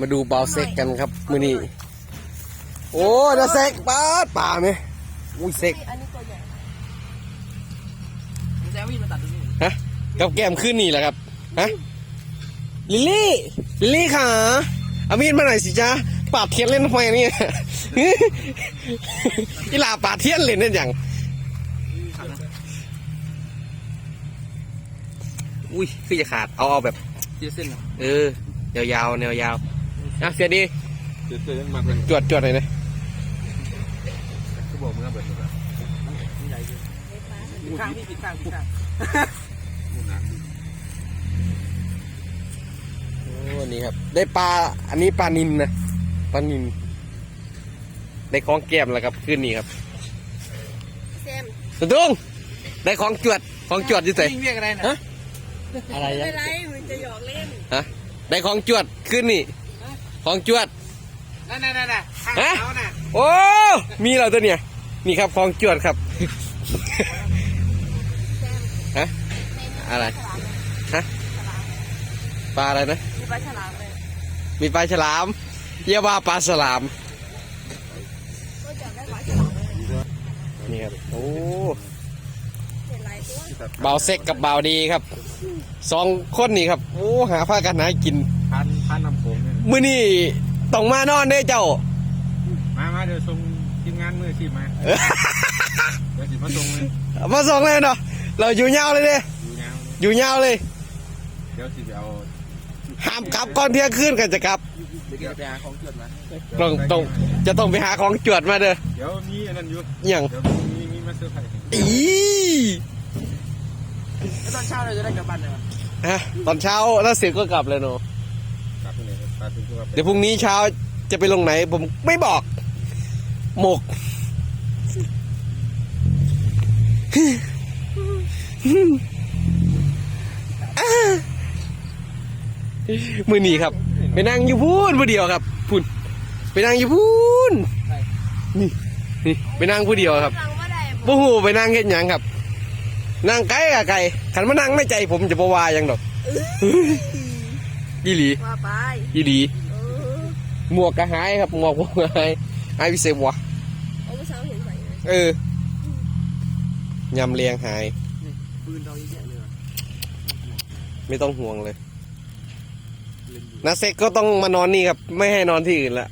มาดูเบาเซ็กกันครับมือนี้โอ้นาเซ็กปลาดป่าไหมอุ้ยเซ็กอันนี้ตัวใหญ่แซววิ่งมาตัดตรงนี้ฮะกับแก้มขึ้นนี่แหละครับฮะลิลลี่ลิลลี่ค่ะเอามีดมาหน่อยสิจ้าปาดเทียนเล่นทำไมเนี่ยอีหลาปาดเทียนเล่นนั่นอย่างอุ้ยคือจะขาดเอาเอาแบบเจียเส้นเหรอเออ ยาวๆแนวยาว อะเสียดีเดี๋ยวเจอกันมาเป็นจวดจวดหน่อยนะกูบอกมึงเอาเบิดเลยนะปิดข้างพี่ปิดข้างปิดข้างพูดนะโอ้นี่ครับ ได้ปลาอันนี้ปลานินนะปลานินได้ของแก้มแล้วครับขึ้นนี่ครับแซมสุดดุงได้ของจวดของจวดอยู่ไหนวิ่งเรียกอะไรนะฮะอะไรไม่อะเป็นไรมันจะหยอกเล่นฮะได้ของจวดขึ้นนี่ ของจวดนั่นนั่นนั่นน่ะข้างฮะเขาน่ะโอ้ มีเราตัวเนี่ยนี่ครับของจวดครับ ฮะ อะไร ฮะ ปลาอะไรนะ มีปลาฉลามเลยมีปลาฉลามเรียกว่าปลาฉลาม ก็จับได้ปลาฉลามเลยนี่ครับ โอ้เห็นหลายตัว เบาเซ็กกับเบาดีครับ สองคนนี่ครับ โอ้ หาผ้ากันหากิน มื้อนี้ต้องมานอนเด้อเจ้า มามาเดี๋ยวส่งทีมงานมืออาชีพมา เดี๋ยวสิมาส่งเลยมาส่งเลยเนาะเราอยู่ยาวเลยเด้อยู่ยาวเลยอยู่ยาวเลย เดี๋ยวสิไปเอาห้ามกลับก่อนเที่ยงคืนกันจะกลับเดี๋ยวไปหาของเกิดมาต้องต้องจะต้องไปหาของจวดมาเด้อ เดี๋ยวมีอันนั้นอยู่อหย่างเดี๋ยวมีมีมาเซอร์ไพรส์อีแล้วตอนเช้าเราจะได้กลับบ้านเลยมั้ยฮะตอนเช้าแล้วเสร็จก็กลับเลยเนาะกลับไป เลยครับกลับไปคือว่าไปเดี๋ยวพรุ่งนี้เช้าจะไปลงไหน ผมไม่บอก หมก มือหนีครับ ไปนั่งอยู่พูนผู้เดียวครับพูนไปนั่งอยู่พูนนี่นี่ไปนั่งผู้เดียวครับรังว่าได้บ่หูไปนั่งเฮ็ดหยังครับ นั่งไกลกับไกลขันมานั่งในใจผมจะบ่ว่าหยังดอก อีหลีว่าไปอีหลีเออหมวกก็หายครับหมวกผมก็หายหายพิเศษวะเอาเมื่อเช้าเห็นใส่เลยเออยำเลียงหาย ปืนเราเยอะเลยไม่ต้องห่วงเลยนาเซ็กก็ต้องมานอนนี่ครับ ไม่ให้นอนที่อื่นละ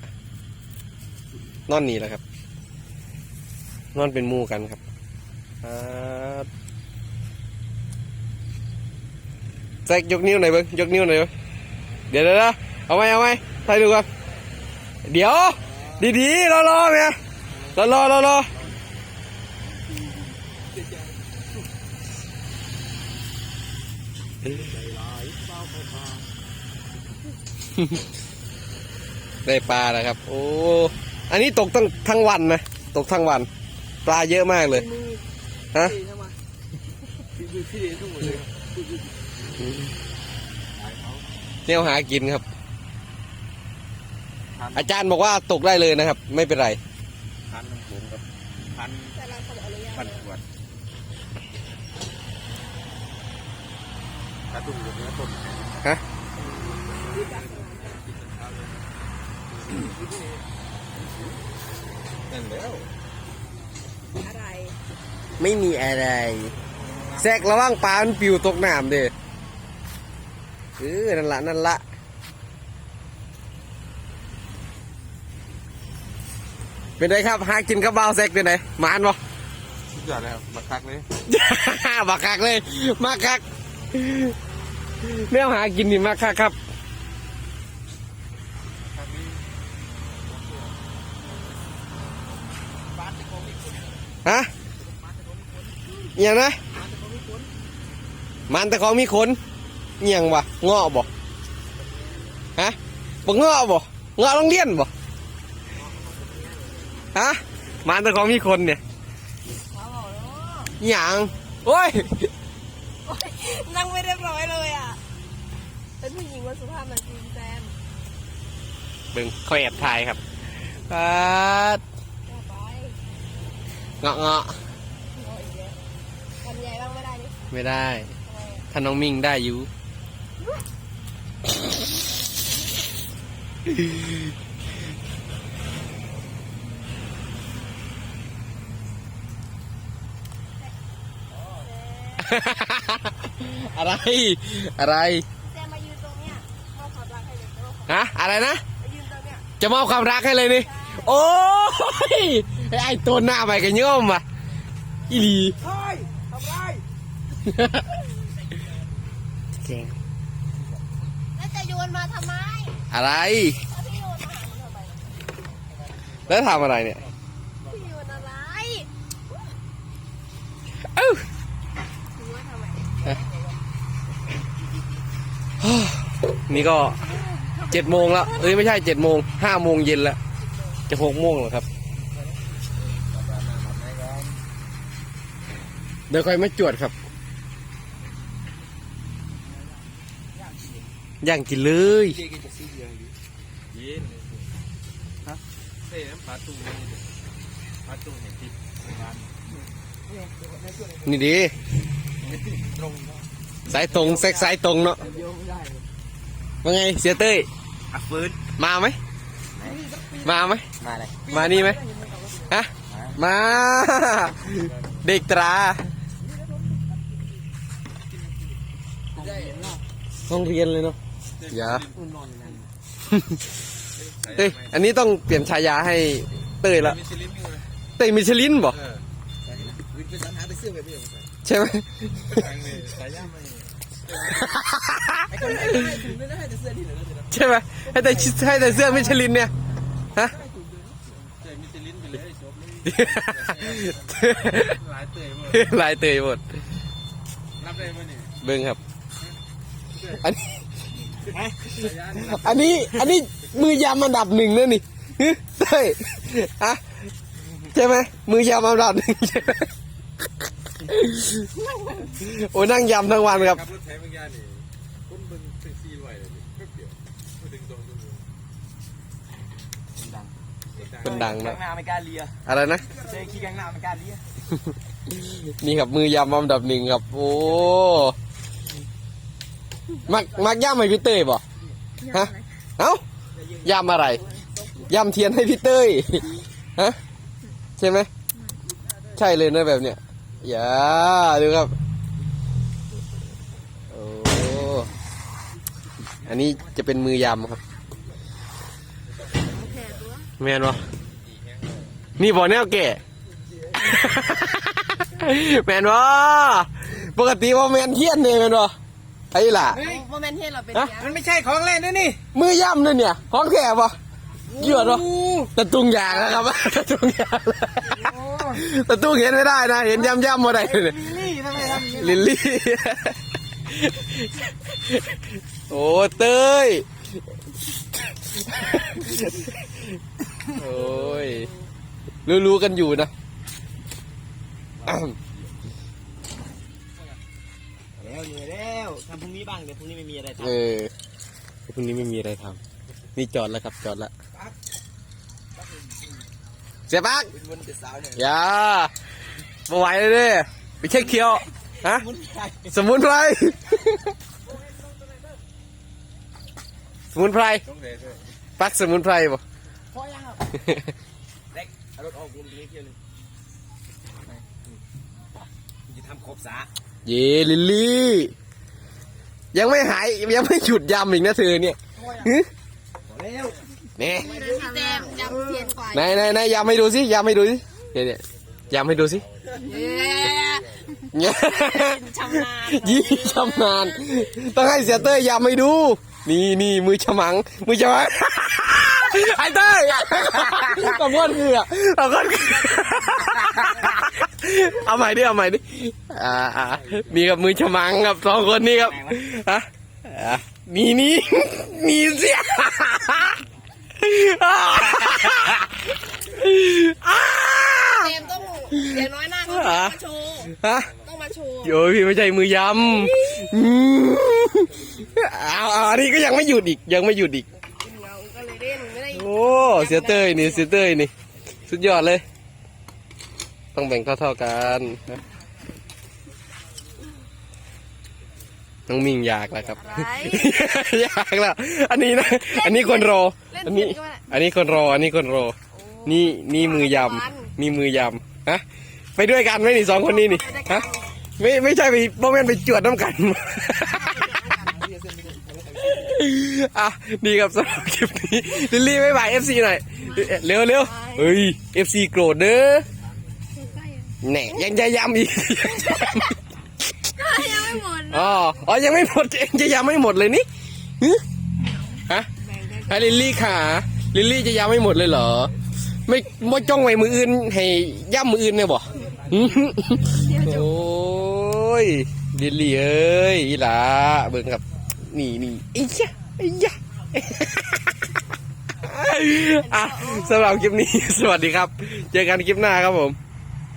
นอนนี่แหละครับ นอนเป็นหมู่กันครับครับแซกยกนิ้วหน่อยเบิ้งยกนิ้วหน่อยเบิ้ง เดี๋ยวเดี๋ยวเดี๋ยวเอาไหมเอาไหมถ่ายดูครับเดี๋ยว ดีๆรอรอเมียรอรอรอรอได้ปลาแล้วครับ โอ้ อันนี้ตกทั้งทั้งวันนะ ตกทั้งวัน ปลาเยอะมากเลยมือฮะพี่ใช่ไหมพี่พี่พี่เดชทุกหมดเลย แนวหากินครับ อาจารย์บอกว่าตกได้เลยนะครับ ไม่เป็นไรพันน้ำโขงกับพันแต่เราเขาบอกอนุญาตพันขวดกระตุ้งกับเนื้อต้นฮะนั่นแล้วอะไร ไม่มีอะไรแซกระวังปลามันปิวตกน้ำเด้อ เออนั่นละนั่นละเป็นไงครับหากินกับเบาวแซกเป็นไงหมานบ่สุดยอดเลยครับบักคักเลย บักคักเลย มาคักแนวหากินนี่มาคักครับคักนี้ฮะอหย่างนะมันแต่ของมีขน อหย่างวะเงาะบ่ฮะบ่เงาะบ่เงาะโรงเรียนบ่ฮะมันแต่ของมีขนเนี่ยว้าวเนาะอหย่างโอ้ยโอ๊ยนั่งไม่เรียบร้อยเลยอะเป็นผู้หญิงวันสุภาพเหมือนจริงแซมเบิ่งเขาแอบถ่ายครับปัดว่าไปเงาะเงาะโอ้ยเยอะลำไยบ้างไม่ได้นี่ไม่ได้ทำไมอะถ้าน้องมิ่งได้อยู่ อะไร อะไรแซมมายืนตรงเนี้ยมอบความรักให้เลยมอบความฮะ อะไรนะ มายืนตรงเนี้ยจะมอบความรักให้เลยนี่ โอ้ย ไอ้ตัวหน้าไปกันย่อมอะอีหลี เฮ้ยทำไรเก่งแล้วจะโย นมาทำไมอะไร แล้วพี่โยนมาหาหนูทำไมแล้วทำอะไรเนี่ยพี่โยนอะไรเอ้าหนูว่าทำไมนี่ก็เจ็ดโมงแล้วเอ้ยไม่ใช่เจ็ดโมงห้าโมงเย็นแล้วจะหกโมงแล้วครับ เดี๋ยวค่อยมาจวดครับ ย่างกินเลยเจ๊ก็จะซื้อเบียร์อยู่เย็นฮะเซ่น้ำปลาตุ้งนี่ดิปลาตุ้งเนี่ยติดร้านนี่ดีสายตรงเซ็กสายตรงเนาะเดียวไม่ได้เลยว่าไงเสียเต้ยอะฟื้นมาไหมมาไหมมาเลยมานี่ไหมฮะมา เด็กตราได้เห็นเนาะห้องเรียนเลยเนาะ อย่าอุ่นนอนอยู่นั่นเอ้ยอันนี้ต้องเปลี่ยนฉายาให้เต้ยละมิชลินนี่เลยเต้ยมิชลินบ่เออฟื้นเป็นสัญหาไปซื้อแบบนี้เหรอใช่ไหมแพงเลยสายย่าไม่ไอ้คนไม่ได้ถึงไม่ได้แต่เสื้อที่เหลือเลยนะใช่ไหมให้แต่ชิให้แต่เสื้อมิชลินเนี่ยฮะเจมิชลินไปเลยจบเลยหลายเตยหมดลายเตยหมดรับได้มั้ยนี่เบิ้งครับอันนี้สายย่านี่รับ อันนี้ อันนี้มือยำอันดับหนึ่งนะนี่ฮึเต้ยอะใช่ไหมมือยำอันดับหนึ่งใช่ไหมโอ้ยนั่งยำทั้งวันครับขับรถไถบางอย่างนี่คนเบิ่งแท็กซี่ไหวเลยแป๊บเดียวมาถึงตรงนู้นดังเป็นดังข้านะงหน้าไม่กล้าเลียอะไรนะเจ๊ขี้ข้างหน้าไม่กล้าเลียนี่ครับมือยำอันดับหนึ่งครับ โอ้ มักมักย่ำให้พี่เต้ยบ่ฮะเอ้ายำอะไรยำเทียนให้พี่เต้ยฮะใช่ไหมใช่เลยนะแบบเนี้ยอย่าดูครับโอ้อันนี้จะเป็นมือยำครับแมนวะนี่บ่แนวแก่แมนวะปกติว่าแมนเทียนเนี่ยแมนวะ อ้ล่ะ โมเมนต์เทศเราเป็นฮะเนี้ยมันไม่ใช่ของเล่นนะนี่มือย่ำนั่นเนี่ยของแก่ปะเยื่อดวะตะตุงยางนะครับตะตุงยางตะตุงเห็นไม่ได้นะ เห็นย่ำย่ำมาได้เลยนี่ทำไมทำอย่างนี้ลิลลี่ โอ้เต้ย โอ้ย รู้ๆกันอยู่นะ แล้วเหนื่อยแล้วทำพรุ่งนี้บ้างเดี๋ยวพรุ่งนี้ไม่มีอะไรทเออพรุ่งนี้ไม่มีอะไรทำนี่จอดแล้วครับจอดแล้วเสียปักำเป็นวันเด็กสาวเนี่ยอย่าบ่ไหวเลยเด้ไปเช็คเคียวฮะมุนไพรสมุนไพร สมุนไพรต้องเลยด้วยปักสมุนไพรบ่พอยังครับเล็กเอารถออกกลุ่มนี้เที่ยวหนึงจะทำครบสา เยลิลลี่ ยังไม่หายยังไม่หยุดยำอีกนะเธอเนี่ยหึพอแล้วนี่พี่แซมยำเทียนควายไหนไหนไหนยำให้ดูสิยำให้ดูสิเนี่ยเนี่ยยำให้ดูสิเย้เนี่ยชำนาญยี่ชำนาญต้องให้เสียเต้ยยำให้ดู นี่นี่มือฉมัง มือฉมังไอ้เต้ยกระมวดคืออะเอาก็ เอาใหม่ดิเอาใหม่ดิอ่าอ่านี่กับมือฉมังครับสองคนนี่ครับฮะอะนี่นี่นี่เสียเจมส์ต้องอย่างน้อยหน้าเขาต้องมาโชว์ฮะต้องมาโชว์โยพี่ไม่ใช่มือยำอืมเอาเอาอันนี้ก็ยังไม่หยุดอีกยังไม่หยุดอีกเงาก็เลยเล่นไม่ได้โอ้เสียเต้ยนี่เสียเต้ยนี่ สุดยอดเลย ต้องแบ่งเท่าๆกันนะน้องมิงอยากแล้วครับ อะไร อยากแล้ว อันนี้นะ อันนี้คนรอ เล่นอันเสร็นี้จก็มา อันนี้คนรอ อันนี้คนรอนี่นี่มือยำนี่มือยำฮะไปด้วยกันไหมนี่สองคนนี้นี่ฮะไม่ไม่ใช่ไปโมเมนไปจวดน้ำกัน อะนี่ครับสำหรับคลิปนี้ลิลลี่ไม่บายเอฟซีหน่อยเร็วเร็วเฮ้ยเอฟซีโกรธเด้อใกล้ๆอะ แหน่ยังจะย้ำอีกยังไม่หมดอ๋ออ๋อยังไม่หมดเองจะย้ำไม่หมดเลยนี่ฮึฮะแบ่งกันไอ้ลิลลี่ขาลิลลี่จะย้ำไม่หมดเลยเหรอ ไม่ไม่จ้องไว้มืออื่น ให้ย่ำมืออื่นเนี่ยบ่หึโอ้ยลิลลี่เอ้ยอีหลาเบิ่งครับนี่นี่ไอ้ยะไอ้ยะอะสำหรับคลิปนี้ สวัสดีครับ เจอกันคลิปหน้าครับผม